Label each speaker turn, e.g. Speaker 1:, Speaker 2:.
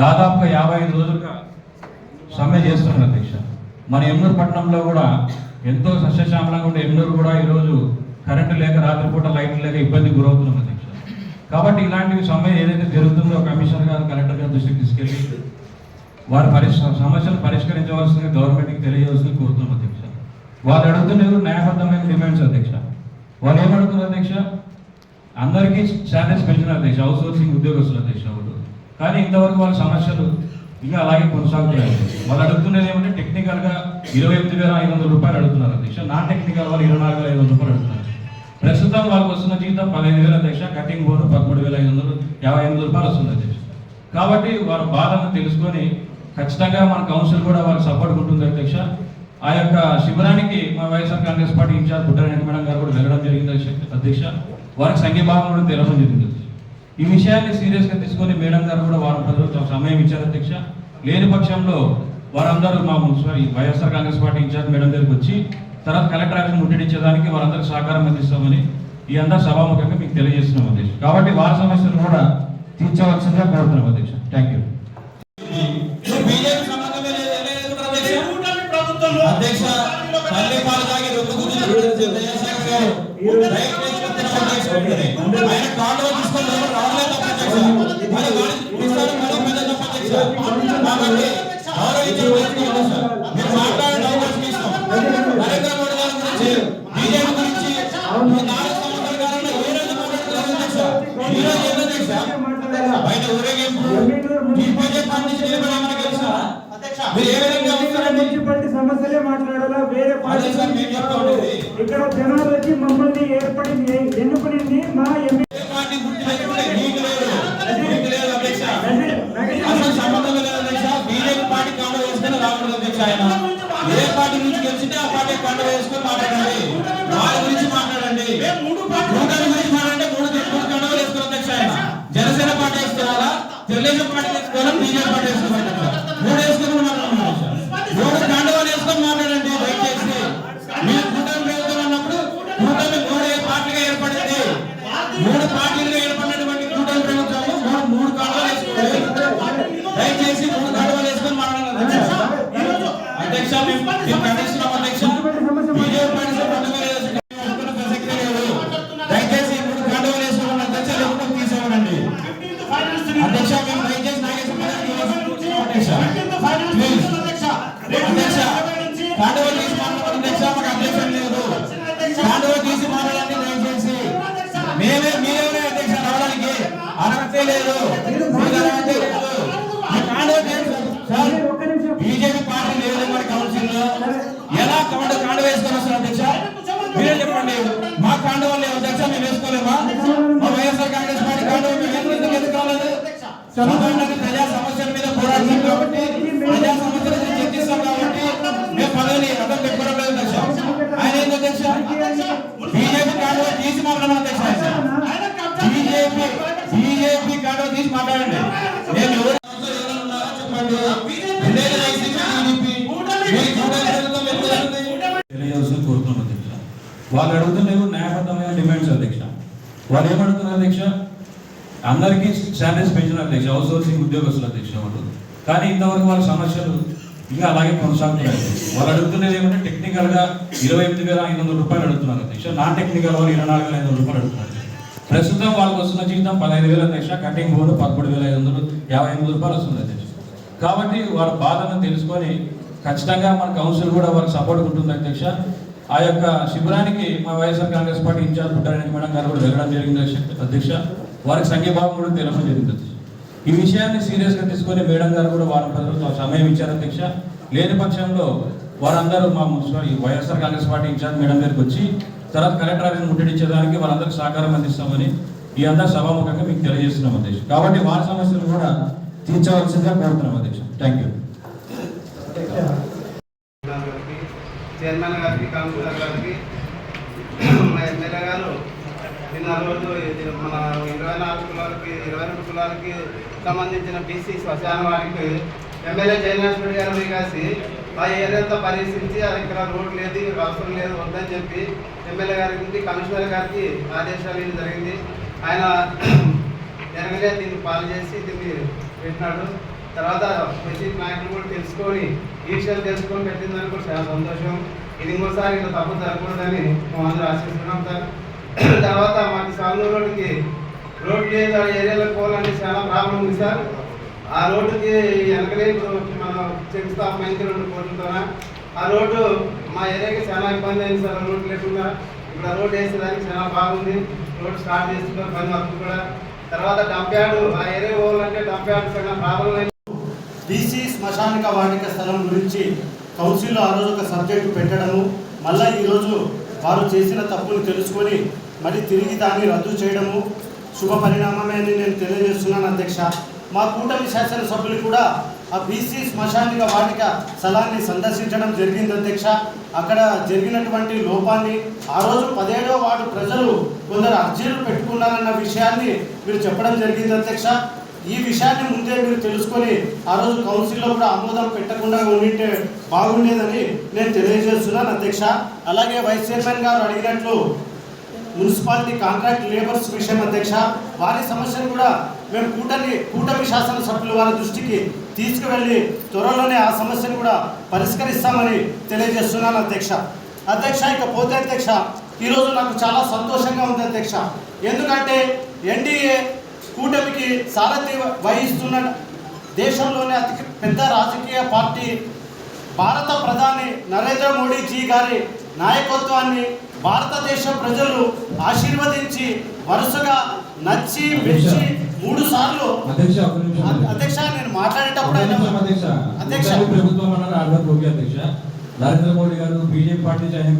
Speaker 1: దాదాపుగా యాభై ఐదు రోజులుగా సమ్మె చేస్తున్నారు అధ్యక్ష. మన ఎమ్నూరు పట్టణంలో కూడా ఎంతో సస్యశ్యామలంగా ఉండే ఎమ్నూరు కూడా ఈరోజు కరెంటు లేక రాత్రిపూట లైట్లు లేక ఇబ్బంది గురవుతున్నాం అధ్యక్ష. కాబట్టి ఇలాంటివి సమ్మె ఏదైతే జరుగుతుందో కమిషనర్ గారు కలెక్టర్ గారు దృష్టికి తీసుకెళ్ళి వారి పరిష్ సమస్యలు పరిష్కరించవలసింది గవర్నమెంట్కి తెలియజేయాల్సింది కోరుతున్నాం అధ్యక్ష. వాళ్ళు అడుగుతున్నారు న్యాయబద్ధమైన డిమాండ్స్ అధ్యక్ష. వాళ్ళు ఏమడుగుతున్నారు అధ్యక్ష? అందరికీ శాలరీస్ పెంచిన అధ్యక్ష హౌస్ సోర్సింగ్ ఉద్యోగస్తులు అధ్యక్ష కానీ ఇంతవరకు వాళ్ళ సమస్యలు ఇంకా అలాగే కొనసాగుతున్నాయి. వాళ్ళు అడుగుతున్నది ఏమంటే టెక్నికల్గా ఇరవై ఎనిమిది వేల ఐదు వందల రూపాయలు అడుగుతున్నారు అధ్యక్ష. నాన్ టెక్నికల్ వాళ్ళు ఇరవై నాలుగు వేల ఐదు వందల రూపాయలు అడుగుతున్నారు. ప్రస్తుతం వాళ్ళకి వస్తున్న జీతం పదిహేను వేల అధ్యక్ష. కటింగ్ బోర్డు పదమూడు వేల ఐదు వందలు యాభై ఎనిమిది రూపాయలు వస్తుంది అధ్యక్ష. కాబట్టి వారి బాధను తెలుసుకొని ఖచ్చితంగా మన కౌన్సిల్ కూడా వాళ్ళకి సపోర్ట్ ఉంటుంది అధ్యక్ష. ఆ యొక్క శిబిరానికి మా YSR Congress party in charge Buttareddy madam గారు కూడా వెళ్ళడం జరిగింది అధ్యక్ష- వారికి సంఘీభావం కూడా తెలవడం జరిగింది ఈ విషయాన్ని సీరియస్గా తీసుకొని మేడం గారు కూడా వారం పది రోజులు సమయం ఇచ్చారు అధ్యక్ష. లేని పక్షంలో వారందరూ మా municipal YSR Congress party in charge madam దగ్గరికి వచ్చి తర్వాత కలెక్టర్ ఆఫీస్ ముట్టడించడానికి వారందరికీ సహకారం అందిస్తామని ఈ అందరూ సభాముఖంగా మీకు తెలియజేస్తున్నాం అధ్యక్ష. కాబట్టి వారి సమస్యలు కూడా తీర్చవలసిందిగా కోరుతున్నాం అధ్యక్ష. థ్యాంక్ యూ
Speaker 2: అధ్యక్ష? అధ్యక్ష. ఆయన కాండవ తీసుకొని రావలేదు అధ్యక్ష. వాడిని పిలుస్తారు, మరో పెద్ద తప్పు అధ్యక్ష. కాబట్టి గౌరవించడం నేర్చుకోండి అధ్యక్ష. మీరు మాట్లాడే అవకాశం ఇస్తాం. నరేంద్ర మోడీ గారి గురించి, బీజేపీ గురించి ఈ నాలుగు సంవత్సరాల కాలంలో ఏ రోజు మాట్లాడలేదు అధ్యక్ష. ఈ రోజు ఏంటి అధ్యక్ష? బయట ఊరేగింపు. మీరు ఏ విధంగా
Speaker 3: మున్సిపాలిటీ సమస్యలే మాట్లాడాలా? వేరే పార్టీ. ఇక్కడ జనాలు వచ్చి మమ్మల్ని ఏర్పడింది ఎన్నుకునింది? మా ఎమ్మెల్యే
Speaker 2: ఏ పార్టీ గుర్తు లేకుంటే నీకు లేదు. నీకు లేదు అధ్యక్ష అసలు సంబంధం లేదు అధ్యక్ష బీజేపీ పార్టీ కాండ వేసుకొని రాకూడదు అధ్యక్ష ఆయన ఏ పార్టీ నుంచి గెలిచింటే ఆ పార్టీ కాండ వేసుకొని మాట్లాడండి వారి గురించి మాట్లాడండి కూటమి గురించి మాట్లాడంటే మూడు మూడు కండవలు వేసుకోవాలి అధ్యక్ష ఆయన జనసేన పార్టీ వేసుకోవాలా తెలుగుదేశం పార్టీ బీజేపీ పార్టీ వేసుకోవాలి మూడు వేసుకొని అధ్యక్ష. మూడు కండవాలు వేసుకొని మాట్లాడండి దయచేసి. మీరు కూటమి ప్రభుత్వం అన్నప్పుడు కూటమి మూడు పార్టీగా ఏర్పడింది? మూడు పార్టీలుగా ఏర్పడినటువంటి కూటమి మూడు మూడు కాలువలు వేసుకోవాలి. దయచేసి మూడు కాలువలు వేసుకొని మాట్లాడాలి అధ్యక్ష. అధ్యక్ష మేము ఖండిస్తున్నాం అధ్యక్ష బీజేపీ పార్టీ దయచేసి మూడు కాలువలు వేసుకోవాలి అధ్యక్ష తీసేవాడండి అధ్యక్ష సాధారణంగా ప్రజా సమస్యల మీద పోరాడుతాం కాబట్టి ప్రజా సమస్యల మీద చర్చిస్తాం కాబట్టి మేము పదవిని అర్థం పెట్టుకోవడం లేదు అధ్యక్ష ఆయన ఏంటి అధ్యక్ష? బీజేపీ కాండవ తీసి మాట్లాడమని అధ్యక్ష బీజేపీ బీజేపీ కాండవ తీసి మాట్లాడండి. నేను ఎవరు
Speaker 1: వాళ్ళు అడుగుతున్నారు న్యాయబద్ధమైన డిమాండ్స్ అధ్యక్ష. వాళ్ళు ఏమడుగుతున్నారు అధ్యక్ష? అందరికీ శాలరీస్ పెంచిన అధ్యక్ష హౌస్ సోర్సింగ్ ఉద్యోగస్తులు అధ్యక్ష వాళ్ళు కానీ ఇంతవరకు వాళ్ళ సమస్యలు ఇంకా అలాగే కొనసాగుతున్నాయి. వాళ్ళు అడుగుతున్నది ఏమంటే టెక్నికల్గా ఇరవై ఎనిమిది వేల ఐదు వందల రూపాయలు అడుగుతున్నారు అధ్యక్ష. నాన్ టెక్నికల్ వాళ్ళు ఇరవై నాలుగు వేల ఐదు వందల రూపాయలు అడుగుతున్నారు ప్రస్తుతం వాళ్ళకి వస్తున్న జీతం పదహైదు వేల అధ్యక్ష. కటింగ్ బోర్డు పదమూడు వేల ఐదు వందలు యాభై ఎనిమిది రూపాయలు వస్తుంది అధ్యక్ష. కాబట్టి వాళ్ళ బాధను తెలుసుకొని ఖచ్చితంగా మన కౌన్సిల్ కూడా వారికి సపోర్ట్ ఉంటుంది అధ్యక్ష. ఆ యొక్క శిబిరానికి మా YSR Congress party in charge Buddareddy madam గారు కూడా వెళ్ళడం జరిగింది అధ్యక్ష వారికి సంఘీభావం కూడా తెలపడం జరుగుతుంది. ఈ విషయాన్ని సీరియస్గా తీసుకొని మేడం గారు కూడా వారం పది రోజులు సమయం ఇచ్చారు అధ్యక్ష. లేని పక్షంలో వారందరూ మా municipal YSR Congress party in charge madam దగ్గరికి వచ్చి తర్వాత కలెక్టర్ ఆఫీస్ ముట్టడించేదానికి వారందరికీ సహకారం అందిస్తామని ఈ అందరూ సభాముఖంగా మీకు తెలియజేస్తున్నాం అధ్యక్ష. కాబట్టి వారి సమస్యలు కూడా తీర్చవలసిందిగా కోరుతున్నాం అధ్యక్ష. థ్యాంక్ యూ
Speaker 4: చైర్మన్ గారికి కౌన్సిలర్ గారికి మా ఎమ్మెల్యే గారు నిన్న రోజు మన ఇరవై నాలుగు కులాలకి ఇరవై రెండు కులాలకి సంబంధించిన బీసీ శ్మశాన వారికి ఎమ్మెల్యే జయనాథ్ గారిని కాసి కలిసి ఆ ఏరియాతో పరిశీలించి అది ఇక్కడ రోడ్ లేదు అవసరం లేదు వద్దని చెప్పి ఎమ్మెల్యే గారి నుండి కమిషనర్ గారికి ఆదేశాలు ఇవ్వడం జరిగింది. ఆయన జరగలే దీన్ని పాలు చేసి దీన్ని పెట్టినాడు. తర్వాత స్పెసిఫిక్ నాయకులు కూడా తెలుసుకొని ఈ విషయాలు తెలుసుకొని పెట్టిందని కూడా చాలా సంతోషం. ఇది ఇంకోసారి ఇట్లా తప్పు జరగకూడదని మేము అందరూ ఆశిస్తున్నాం సార్. మాకు రోడ్ లేదు ఆ ఏరియాలో పోవాలంటే చాలా ప్రాబ్లం ఉంది సార్. ఆ రోడ్డుకి వెనకలే మనం శంకుస్థాపన చెప్తా రెండు కోట్లతోన ఆ రోడ్డు మా ఏరియాకి చాలా ఇబ్బంది అయింది సార్ ఆ రోడ్డు లేకుండా. ఇప్పుడు ఆ రోడ్డు వేసేదానికి చాలా బాగుంది. రోడ్ స్టార్ట్ చేస్తున్నారు పని వరకు కూడా. తర్వాత డంప్యార్డు ఆ ఏరియా పోవాలంటే డంప్యార్డు చాలా ప్రాబ్లం అయింది
Speaker 5: బీసీ శ్మశానిక వాటిక స్థలం గురించి కౌన్సిల్లో ఆ రోజు ఒక సబ్జెక్టు పెట్టడము మళ్ళీ ఈరోజు వారు చేసిన తప్పులు తెలుసుకొని మరి తిరిగి దాన్ని రద్దు చేయడము శుభ పరిణామమే అని నేను తెలియజేస్తున్నాను అధ్యక్ష. మా కూటమి శాసనసభ్యులు కూడా ఆ బీసీ శ్మశానిక వాటిక స్థలాన్ని సందర్శించడం జరిగింది అధ్యక్ష. అక్కడ జరిగినటువంటి లోపాన్ని ఆ రోజు పదిహేడో వార్డు ప్రజలు కొందరు అర్జీలు పెట్టుకున్నారన్న విషయాన్ని మీరు చెప్పడం జరిగింది అధ్యక్ష. ఈ విషయాన్ని ముందే మీరు తెలుసుకొని ఆ రోజు కౌన్సిల్లో కూడా ఆమోదం పెట్టకుండా ఉండింటే బాగుండేదని నేను తెలియజేస్తున్నాను అధ్యక్ష. అలాగే వైస్ చైర్మన్ గారు అడిగినట్లు మున్సిపాలిటీ కాంట్రాక్ట్ లేబర్స్ విషయం అధ్యక్ష వారి సమస్యను కూడా మేము కూటమి కూటమి శాసనసభ్యులు వారి దృష్టికి తీసుకువెళ్ళి త్వరలోనే ఆ సమస్యను కూడా పరిష్కరిస్తామని తెలియజేస్తున్నాను అధ్యక్ష. అధ్యక్ష ఇక పోతే అధ్యక్ష ఈరోజు నాకు చాలా సంతోషంగా ఉంది అధ్యక్ష. ఎందుకంటే ఎన్డీఏ కూటమికి సారథి వహిస్తున్న దేశంలోనే అతి పెద్ద రాజకీయ పార్టీ భారత ప్రధాని నరేంద్ర మోడీజీ గారి నాయకత్వాన్ని భారతదేశ ప్రజలు ఆశీర్వదించి వరుసగా నచ్చి మెచ్చి మూడు సార్లు
Speaker 1: అధ్యక్ష
Speaker 5: నేను మాట్లాడేటప్పుడు
Speaker 1: అధ్యక్ష.
Speaker 5: అధ్యక్ష.
Speaker 1: ప్రభుత్వం అన్నారు నరేంద్ర మోడీ గారు బీజేపీ పార్టీ ఆయన